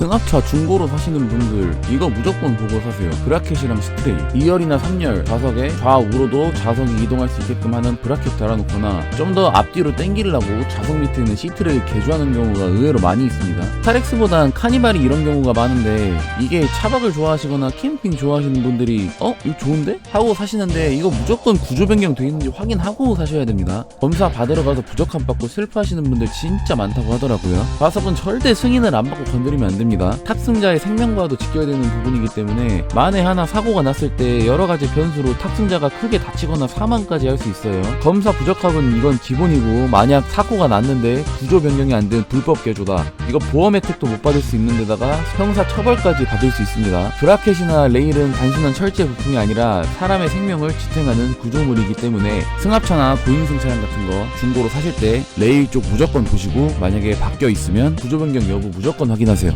승합차 중고로 사시는 분들 이거 무조건 보고 사세요. 브라켓이랑 스트레이. 2열이나 3열 좌석에 좌우로도 좌석이 이동할 수 있게끔 하는 브라켓 달아놓거나 좀 더 앞뒤로 당기려고 좌석 밑에 있는 시트를 개조하는 경우가 의외로 많이 있습니다. 타렉스보단 카니발이 이런 경우가 많은데 이게 차박을 좋아하시거나 캠핑 좋아하시는 분들이 어? 이거 좋은데? 하고 사시는데 이거 무조건 구조 변경 돼 있는지 확인하고 사셔야 됩니다. 검사 받으러 가서 부적함 받고 슬퍼하시는 분들 진짜 많다고 하더라고요. 좌석은 절대 승인을 안 받고 건드리면 안 됩 니다. 탑승자의 생명과도 지켜야 되는 부분이기 때문에 만에 하나 사고가 났을 때 여러 가지 변수로 탑승자가 크게 다치거나 사망까지 할 수 있어요. 검사 부적합은 이건 기본이고 만약 사고가 났는데 구조 변경이 안 된 불법 개조다. 이거 보험 혜택도 못 받을 수 있는 데다가 형사 처벌까지 받을 수 있습니다. 브라켓이나 레일은 단순한 철제 부품이 아니라 사람의 생명을 지탱하는 구조물이기 때문에 승합차나 고인승 차량 같은 거 중고로 사실 때 레일 쪽 무조건 보시고 만약에 바뀌어 있으면 구조 변경 여부 무조건 확인하세요